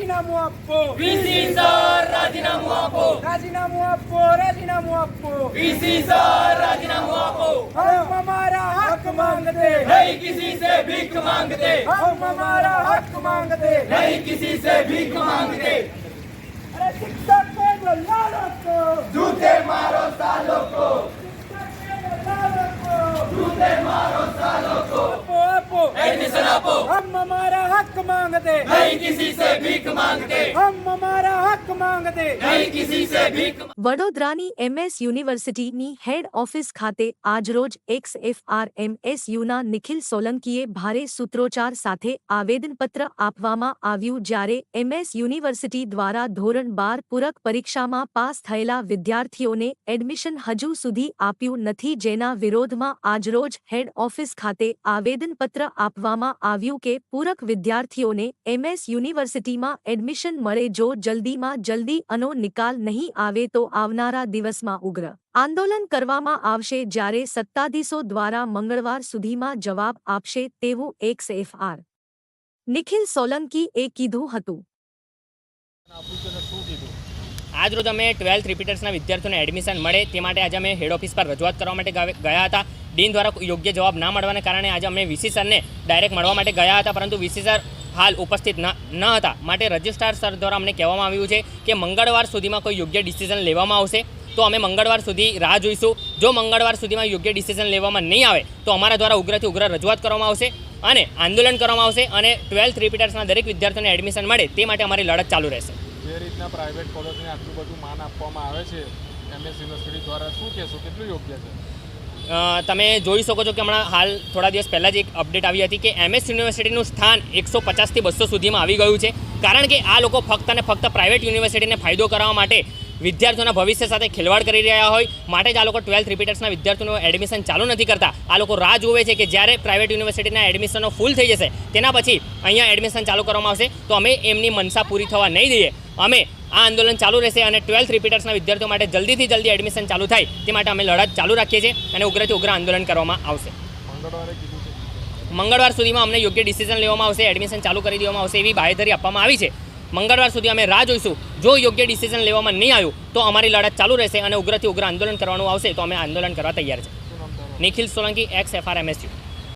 રાજીનામું આપો VC sir રાજીનામું આપો રાજીનામું આપો રાજીનામું આપો વીસી સર રાજીનામું આપો हम हमारा हक मांगते नहीं किसी से भीख मांगते हम हमारा हक मांगते नहीं किसी से भीख मांगते अरे शिक्षक पे जो लालो को जूते मारो सालों को जूते मारो सालों को अपो अपो एडमिशन अपो हम हमारा हक मांगते नहीं किसी से भीख मांगते हम हमारा हक मांगते नहीं किसी से भीख વડોદરાની એમએસ યુનિવર્સિટીની હેડ ઓફિસ ખાતે આજરોજ એક્સ એફઆરએમએસયુના નિખિલ સોલંકીએ ભારે સૂત્રોચ્ચાર સાથે આવેદનપત્ર આપવામાં આવ્યું જ્યારે એમએસ યુનિવર્સિટી દ્વારા ધોરણ બાર પૂરક પરીક્ષામાં પાસ થયેલા વિદ્યાર્થીઓને એડમિશન હજુ સુધી આપ્યું નથી જેના વિરોધમાં આજરોજ હેડ ઓફિસ ખાતે આવેદનપત્ર આપવામાં આવ્યું કે પૂરક વિદ્યાર્થીઓને એમએસ યુનિવર્સિટીમાં એડમિશન મળે જો જલ્દીમાં જલ્દી આનો નિકાલ નહીં આવે તો આવનારા દિવસમાં ઉગ્ર આંદોલન કરવામાં આવશે જ્યારે સત્તાધીશો દ્વારા મંગળવાર સુધીમાં જવાબ આપશે તેવું એક્સ એફઆર નિખિલ સોલંકી એ કીધું હતું. આજ રોજ અમે ટ્વેલ્થ રિપીટર્સના વિદ્યાર્થીઓને એડમિશન મળે તે માટે આજે અમે હેડ ઓફિસ પર રજૂઆત કરવા માટે ગયા હતા. ડીન દ્વારા યોગ્ય જવાબ ના મળવાને કારણે આજે અમે વીસી સરને ડાયરેક્ટ મળવા માટે ગયા હતા, પરંતુ વીસી સર હાલ ઉપસ્થિત ન હતા. માટે રજિસ્ટ્રાર સર દ્વારા અમને કહેવામાં આવ્યું છે કે મંગળવાર સુધીમાં કોઈ યોગ્ય ડિસિઝન લેવામાં આવશે, તો અમે મંગળવાર સુધી રાહ જોઈશું. જો મંગળવાર સુધીમાં યોગ્ય ડિસિઝન લેવામાં નહીં આવે, તો અમારા દ્વારા ઉગ્રથી ઉગ્ર રજૂઆત કરવામાં આવશે અને આંદોલન કરવામાં આવશે અને ટ્વેલ્થ રિપીટર્સના દરેક વિદ્યાર્થીઓને એડમિશન મળે તે માટે અમારી લડત ચાલુ રહેશે. જે રીતના પ્રાઇવેટ કોલેજને આટલું બધું માન આપવામાં આવે છે એમએસ યુનિવર્સિટી દ્વારા શું કહેશો? કેટલું યોગ્ય છે? તમે જોઈ શકો છો કે હમણાં હાલ થોડા દિવસ પહેલાં જ એક અપડેટ આવી હતી કે એમએસ યુનિવર્સિટીનું સ્થાન એકસો પચાસથી બસો સુધીમાં આવી ગયું છે. કારણ કે આ લોકો ફક્ત અને ફક્ત પ્રાઇવેટ યુનિવર્સિટીને ફાયદો કરવા માટે વિદ્યાર્થીઓના ભવિષ્ય સાથે ખેલવાડ કરી રહ્યા હોય. માટે જ આ લોકો ટ્વેલ્થ રિપીટર્સના વિદ્યાર્થીઓનું એડમિશન ચાલુ નથી કરતા. આ લોકો રાહ જોવે છે કે જ્યારે પ્રાઇવેટ યુનિવર્સિટીના એડમિશનો ફૂલ થઈ જશે, તેના પછી અહીંયા એડમિશન ચાલુ કરવામાં આવશે. તો અમે એમની મનસા પૂરી થવા નહીં દઈએ. અમે આ આંદોલન ચાલુ રહેશે અને ટ્વેલ્થ રિપીટર્સના વિદ્યાર્થીઓ માટે જલ્દીથી જલ્દી એડમિશન ચાલુ થાય તે માટે અમે લડત ચાલુ રાખીએ છીએ અને ઉગ્રથી ઉગ્ર આંદોલન કરવામાં આવશે. મંગળવારે સુધીમાં અમને યોગ્ય ડિસિઝન લેવામાં આવશે એડમિશન ચાલુ કરી દેવામાં આવશે એવી બાહેધરી આપવામાં આવી છે. મંગળવાર સુધી અમે રાહ જોઈશું. જો યોગ્ય ડિસિઝન લેવામાં નહીં આવ્યું તો અમારી લડત ચાલુ રહેશે અને ઉગ્રથી ઉગ્ર આંદોલન કરવાનું આવશે તો અમે આંદોલન કરવા તૈયાર છે. Nikhil Solanki ex FR MSU